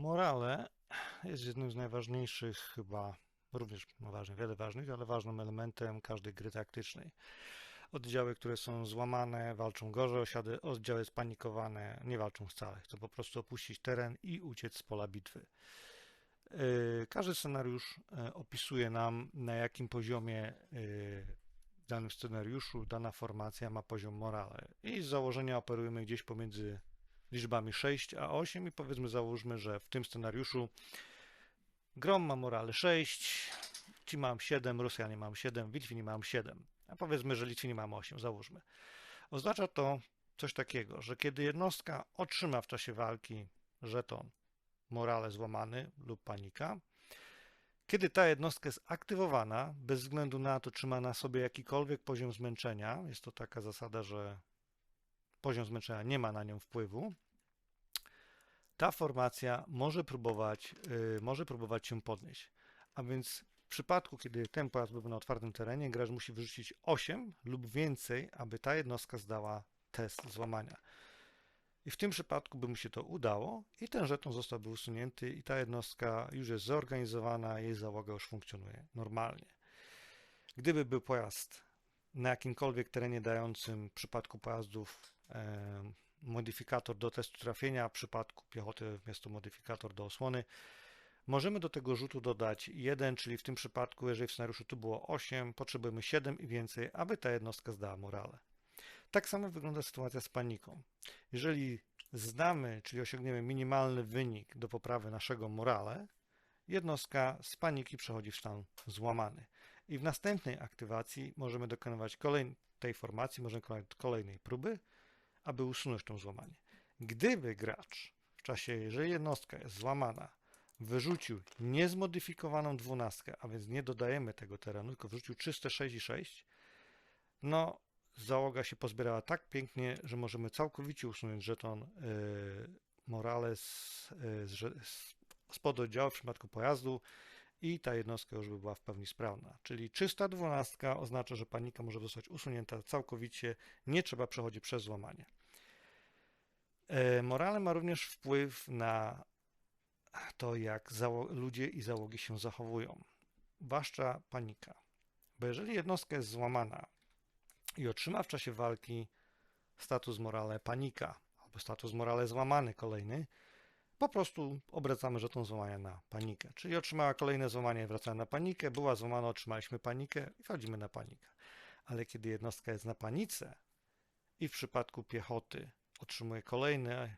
Morale jest jednym z najważniejszych chyba, również ważnych, wiele ważnych, ale ważnym elementem każdej gry taktycznej. Oddziały, które są złamane, walczą gorzej, osiady, oddziały spanikowane nie walczą wcale. Chcą po prostu opuścić teren i uciec z pola bitwy. Yy, Każdy scenariusz yy, opisuje nam, na jakim poziomie yy, w danym scenariuszu dana formacja ma poziom morale. I z założenia operujemy gdzieś pomiędzy liczbami 6 a 8 i powiedzmy załóżmy, że w tym scenariuszu Grom ma morale 6, ci mam 7, Rosjanie mam 7, Litwini mam 7, a powiedzmy, że Litwini mam 8, załóżmy. Oznacza to coś takiego, że kiedy jednostka otrzyma w czasie walki żeton morale złamany lub panika, kiedy ta jednostka jest aktywowana, bez względu na to, czy ma na sobie jakikolwiek poziom zmęczenia, jest to taka zasada, że poziom zmęczenia nie ma na nią wpływu, ta formacja może próbować, yy, może próbować się podnieść. A więc w przypadku, kiedy ten pojazd byłby na otwartym terenie, gracz musi wyrzucić 8 lub więcej, aby ta jednostka zdała test złamania. I w tym przypadku by mu się to udało i ten żeton zostałby usunięty i ta jednostka już jest zorganizowana, jej załoga już funkcjonuje normalnie. Gdyby był pojazd na jakimkolwiek terenie dającym w przypadku pojazdów modyfikator do testu trafienia, w przypadku piechoty jest to modyfikator do osłony, możemy do tego rzutu dodać 1, czyli w tym przypadku, jeżeli w scenariuszu tu było 8, potrzebujemy 7 i więcej, aby ta jednostka zdała morale. Tak samo wygląda sytuacja z paniką. Jeżeli znamy, czyli osiągniemy minimalny wynik do poprawy naszego morale, jednostka z paniki przechodzi w stan złamany. I w następnej aktywacji możemy dokonywać kolejnej tej formacji, możemy dokonywać kolejnej próby, aby usunąć to złamanie. Gdyby gracz w czasie, jeżeli jednostka jest złamana, wyrzucił niezmodyfikowaną dwunastkę, a więc nie dodajemy tego terenu, tylko wyrzucił czyste 6 i 6, no załoga się pozbierała tak pięknie, że możemy całkowicie usunąć żeton yy, Morales yy, z, z pododdziału w przypadku pojazdu i ta jednostka już by była w pełni sprawna. Czyli czysta dwunastka oznacza, że panika może zostać usunięta całkowicie, nie trzeba przechodzić przez złamanie. Yy, morale ma również wpływ na to, jak ludzie i załogi się zachowują. Zwłaszcza panika. Bo jeżeli jednostka jest złamana, i otrzyma w czasie walki status morale panika albo status morale złamany kolejny, po prostu obracamy żeton złamania na panikę. Czyli otrzymała kolejne złamanie, wracamy na panikę, była złamana, otrzymaliśmy panikę i wchodzimy na panikę. Ale kiedy jednostka jest na panice i w przypadku piechoty otrzymuje kolejne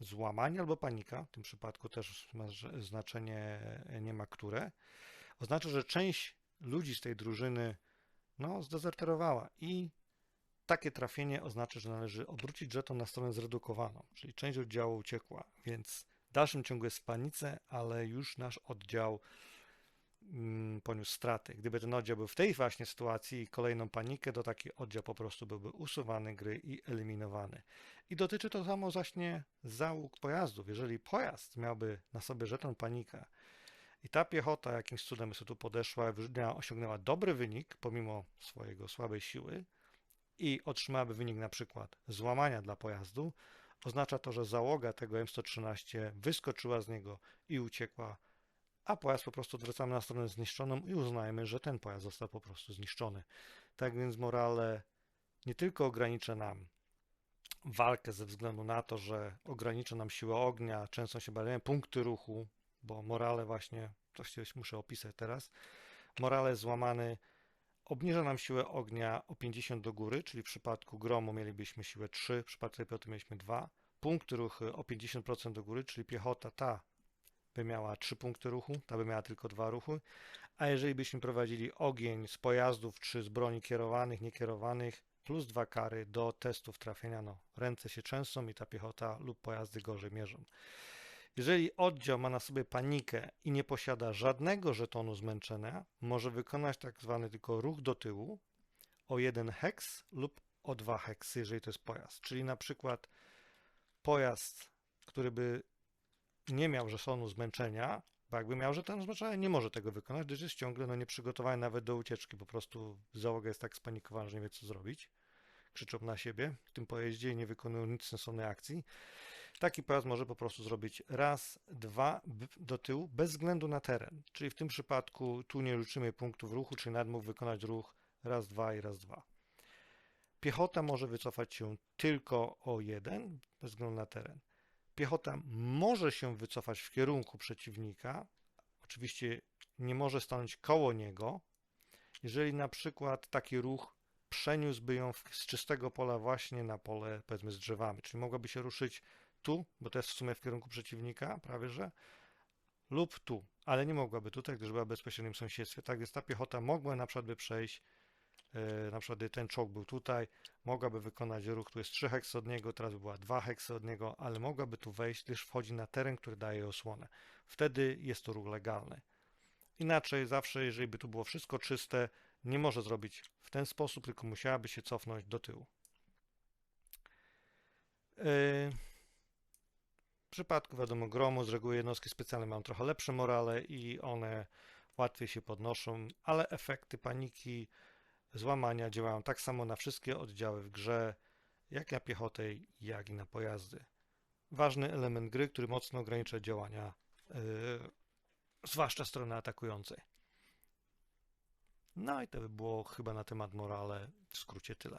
złamanie albo panika, w tym przypadku też ma znaczenie nie ma które, oznacza, że część ludzi z tej drużyny no, zdezerterowała i takie trafienie oznacza, że należy obrócić żeton na stronę zredukowaną, czyli część oddziału uciekła, więc w dalszym ciągu jest w panice, ale już nasz oddział mm, poniósł straty. Gdyby ten oddział był w tej właśnie sytuacji i kolejną panikę, to taki oddział po prostu byłby usuwany gry i eliminowany. I dotyczy to samo właśnie załóg pojazdów. Jeżeli pojazd miałby na sobie żeton panika, i ta piechota jakimś cudem sobie tu podeszła, osiągnęła dobry wynik pomimo swojego słabej siły i otrzymałaby wynik na przykład złamania dla pojazdu, oznacza to, że załoga tego M113 wyskoczyła z niego i uciekła, a pojazd po prostu odwracamy na stronę zniszczoną i uznajemy, że ten pojazd został po prostu zniszczony. Tak więc morale nie tylko ogranicza nam walkę ze względu na to, że ogranicza nam siłę ognia, często się bawiamy punkty ruchu, bo morale właśnie, coś muszę opisać teraz, morale złamany obniża nam siłę ognia o 50 do góry, czyli w przypadku gromu mielibyśmy siłę 3, w przypadku piechoty mieliśmy 2, punkty ruchy o 50% do góry, czyli piechota ta by miała 3 punkty ruchu, ta by miała tylko 2 ruchy, a jeżeli byśmy prowadzili ogień z pojazdów czy z broni kierowanych, niekierowanych, plus 2 kary do testów trafienia, no ręce się często i ta piechota lub pojazdy gorzej mierzą. Jeżeli oddział ma na sobie panikę i nie posiada żadnego żetonu zmęczenia, może wykonać tak zwany tylko ruch do tyłu o jeden heks lub o dwa heksy, jeżeli to jest pojazd. Czyli na przykład pojazd, który by nie miał żetonu zmęczenia, bo jakby miał żeton zmęczenia, nie może tego wykonać, gdyż jest ciągle no, nieprzygotowany nawet do ucieczki. Po prostu załoga jest tak spanikowana, że nie wie co zrobić. Krzyczą na siebie w tym pojeździe i nie wykonują nic sensownej akcji. Taki pojazd może po prostu zrobić raz, dwa do tyłu bez względu na teren. Czyli w tym przypadku tu nie liczymy punktów ruchu, czyli nawet mógł wykonać ruch raz, dwa i raz, dwa. Piechota może wycofać się tylko o jeden bez względu na teren. Piechota może się wycofać w kierunku przeciwnika. Oczywiście nie może stanąć koło niego, jeżeli na przykład taki ruch przeniósłby ją z czystego pola właśnie na pole, powiedzmy, z drzewami, czyli mogłaby się ruszyć tu, bo to jest w sumie w kierunku przeciwnika, prawie że, lub tu, ale nie mogłaby tutaj, gdyż była w bezpośrednim sąsiedztwie. Tak więc ta piechota mogła na przykład by przejść, e, na przykład ten czołg był tutaj, mogłaby wykonać ruch, tu jest 3 heksy od niego, teraz by była 2 heksy od niego, ale mogłaby tu wejść, gdyż wchodzi na teren, który daje osłonę. Wtedy jest to ruch legalny. Inaczej zawsze, jeżeli by tu było wszystko czyste, nie może zrobić w ten sposób, tylko musiałaby się cofnąć do tyłu. Yy, przypadku, wiadomo, gromu z reguły jednostki specjalne mają trochę lepsze morale i one łatwiej się podnoszą, ale efekty paniki, złamania działają tak samo na wszystkie oddziały w grze, jak na piechotę, jak i na pojazdy. Ważny element gry, który mocno ogranicza działania, yy, zwłaszcza strony atakującej. No i to by było chyba na temat morale w skrócie tyle.